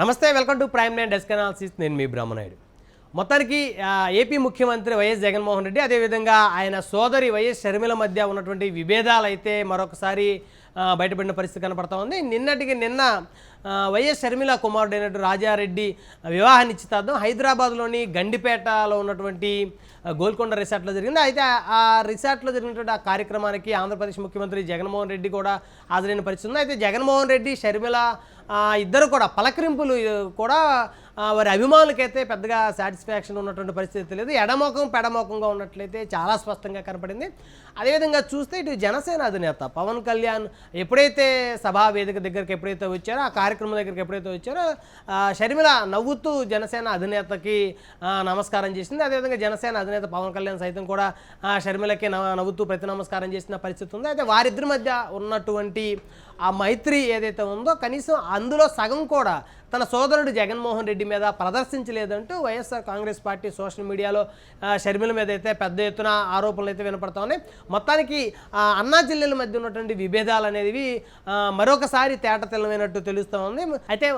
నమస్తే welcome to prime nine desk analysis. నేను మీ బ్రహ్మనాయుడు. మొత్తానికి ఏపీ ముఖ్యమంత్రి వైఎస్ జగన్మోహన్ రెడ్డి అదేవిధంగా ఆయన సోదరి వైఎస్ షర్మిల మధ్య ఉన్నటువంటి విభేదాలు అయితే మరొకసారి బయటపడిన పరిస్థితి కనపడతా ఉంది. నిన్నటికి నిన్న వైఎస్ షర్మిల కుమారుడైనటువంటి రాజారెడ్డి వివాహ నిశ్చితార్థం హైదరాబాద్లోని గండిపేటలో ఉన్నటువంటి గోల్కొండ రిసార్ట్లో జరిగింది. అయితే ఆ- రిసార్ట్లో జరిగినటువంటి ఆ కార్యక్రమానికి ఆంధ్రప్రదేశ్ ముఖ్యమంత్రి జగన్మోహన్ రెడ్డి కూడా హాజరైన పరిస్థితి ఉంది. అయితే జగన్మోహన్ రెడ్డి షర్మిల ఇద్దరు కూడా పలకరింపులు కూడా వారి అభిమానులకైతే పెద్దగా సాటిస్ఫాక్షన్ ఉన్నటువంటి పరిస్థితి లేదు. ఎడమోకం పెడమోకంగా ఉన్నట్లయితే చాలా స్పష్టంగా కనపడింది. అదేవిధంగా చూస్తే ఇటు జనసేన అధినేత పవన్ కళ్యాణ్ ఎప్పుడైతే సభా వేదిక దగ్గరికి ఎప్పుడైతే వచ్చారో ఆ కార్యక్రమం దగ్గరికి ఎప్పుడైతే వచ్చారో షర్మిల నవ్వుతూ జనసేన అధినేతకి నమస్కారం చేసింది. అదేవిధంగా జనసేన అధినేత పవన్ కళ్యాణ్ సైతం కూడా షర్మిలకి నవ- నవ్వుతూ ప్రతి నమస్కారం చేసిన పరిస్థితి ఉంది. అయితే వారిద్దరి మధ్య ఉన్నటువంటి ఆ మైత్రి ఏదైతే ఉందో కనీసం అందులో సగం కూడా తన సోదరుడు జగన్మోహన్ రెడ్డి మీద ప్రదర్శించలేదంటూ వైఎస్ఆర్ కాంగ్రెస్ పార్టీ సోషల్ మీడియాలో షర్మిల మీద అయితే పెద్ద ఎత్తున ఆరోపణలు అయితే వినపడతా ఉన్నాయి. మొత్తానికి అన్నా జిల్లాల మధ్య ఉన్నటువంటి విభేదాలు అనేవి మరొకసారి తేట తెల్లమైనట్టు తెలుస్తూ ఉంది. అయితే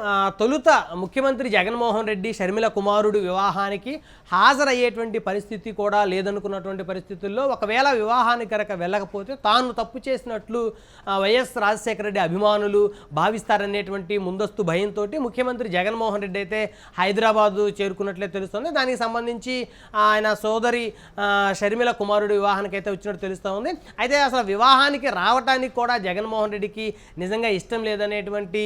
తొలుత ముఖ్యమంత్రి జగన్మోహన్ రెడ్డి షర్మిల కుమారుడు వివాహానికి హాజరయ్యేటువంటి పరిస్థితి కూడా లేదనుకున్నటువంటి పరిస్థితుల్లో ఒకవేళ వివాహానికి కనుక వెళ్ళకపోతే తాను తప్పు చేసినట్లు వైఎస్ రాజశేఖర రెడ్డి అభిమానులు భావిస్తారనేటువంటి ముందస్తు భయంతో ముఖ్యమంత్రి జగన్మోహన్ రెడ్డి అయితే హైదరాబాదు చేరుకున్నట్లే తెలుస్తుంది. దానికి సంబంధించి ఆయన సోదరి షర్మిల కుమారుడు వివాహానికి అయితే వచ్చినట్టు తెలుస్తూ ఉంది. అయితే అసలు వివాహానికి రావటానికి కూడా జగన్ జగన్మోహన్ రెడ్డికి నిజంగా ఇష్టం లేదనేటువంటి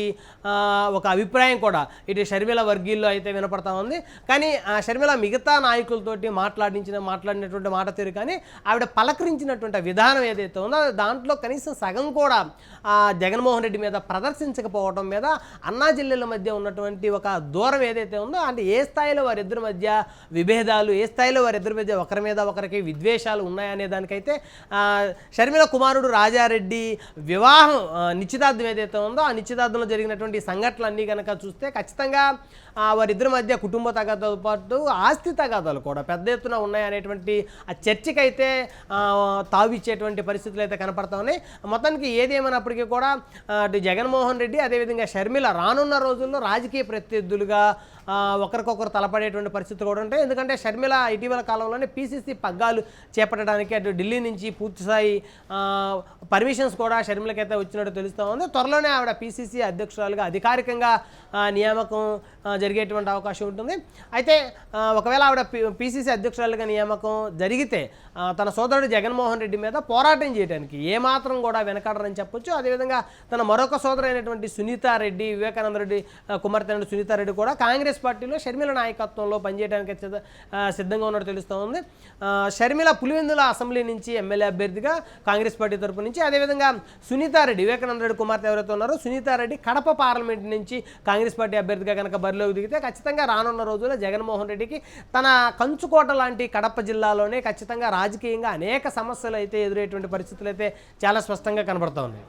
ఒక అభిప్రాయం కూడా ఇటు షర్మిల వర్గీల్లో అయితే వినపడతా ఉంది. కానీ ఆ షర్మిల మిగతా నాయకులతోటి మాట్లాడించిన మాట్లాడినటువంటి మాట తీరు కానీ ఆవిడ పలకరించినటువంటి విధానం ఏదైతే ఉందో దాంట్లో కనీసం సగం కూడా జగన్మోహన్ రెడ్డి మీద ప్రదర్శించకపోవడం మీద అన్నా జిల్లాల మధ్య ఉన్నటువంటి ఒక దూరం ఏదైతే ఉందో అంటే ఏ స్థాయిలో వారిద్దరి మధ్య విభేదాలు ఏ స్థాయిలో వారిద్దరి మధ్య ఒకరి మీద ఒకరికి విద్వేషాలు ఉన్నాయనే దానికైతే షర్మిల కుమారుడు రాజారెడ్డి వివాహం నిశ్చితార్థం ఏదైతే ఉందో ఆ నిశ్చితార్థంలో జరిగినటువంటి సంఘటనలన్నీ కనుక చూస్తే ఖచ్చితంగా వారిద్దరి మధ్య కుటుంబ తగాదాలతో పాటు ఆస్తి తగాదాలు కూడా పెద్ద ఎత్తున ఉన్నాయనేటువంటి ఆ చర్చకైతే తావిచ్చేటువంటి పరిస్థితులు అయితే కనపడతా ఉన్నాయి. మొత్తానికి ఏదేమైనప్పటికీ కూడా అటు జగన్మోహన్ రెడ్డి అదేవిధంగా షర్మిల రానున్న రోజుల్లో రాజకీయ ప్రత్యర్థులుగా ఒకరికొకరు తలపడేటువంటి పరిస్థితి కూడా ఉంటాయి. ఎందుకంటే షర్మిల ఇటీవల కాలంలోనే పీసీసీ పగ్గాలు చేపట్టడానికి అటు ఢిల్లీ నుంచి పూర్తిస్థాయి పర్మిషన్స్ కూడా షర్మిల షర్మిలకైతే వచ్చినట్టు తెలుస్తూ ఉంది. త్వరలోనే ఆవిడ పిసిసి అధ్యక్షురాలుగా అధికారికంగా నియామకం జరిగేటువంటి అవకాశం ఉంటుంది. అయితే ఒకవేళ ఆవిడ పిసిసి అధ్యక్షురాలుగా నియామకం జరిగితే తన సోదరుడు జగన్మోహన్ రెడ్డి మీద పోరాటం చేయడానికి ఏమాత్రం కూడా వెనకాడరని చెప్పొచ్చు. అదేవిధంగా తన మరొక సోదరైనటువంటి సునీతారెడ్డి వివేకానంద రెడ్డి కుమార్తె సునీతారెడ్డి కూడా కాంగ్రెస్ పార్టీలో షర్మిల నాయకత్వంలో పనిచేయడానికి సిద్ధంగా ఉన్నట్టు తెలుస్తూ ఉంది. షర్మిల పులివెందుల అసెంబ్లీ నుంచి ఎమ్మెల్యే అభ్యర్థిగా కాంగ్రెస్ పార్టీ తరపు నుంచి అదేవిధంగా సునీతారెడ్డి వివేకానంద రెడ్డి కుమార్తె ఎవరైతే ఉన్నారో సునీతారెడ్డి కడప పార్లమెంట్ నుంచి కాంగ్రెస్ పార్టీ అభ్యర్థిగా కనుక బరిలోకి దిగితే ఖచ్చితంగా రానున్న రోజుల్లో జగన్మోహన్ రెడ్డికి తన కంచుకోట లాంటి కడప జిల్లాలోనే ఖచ్చితంగా రాజకీయంగా అనేక సమస్యలు అయితే ఎదురయ్యేటువంటి పరిస్థితులు అయితే చాలా స్పష్టంగా కనబడుతూ ఉన్నాయి.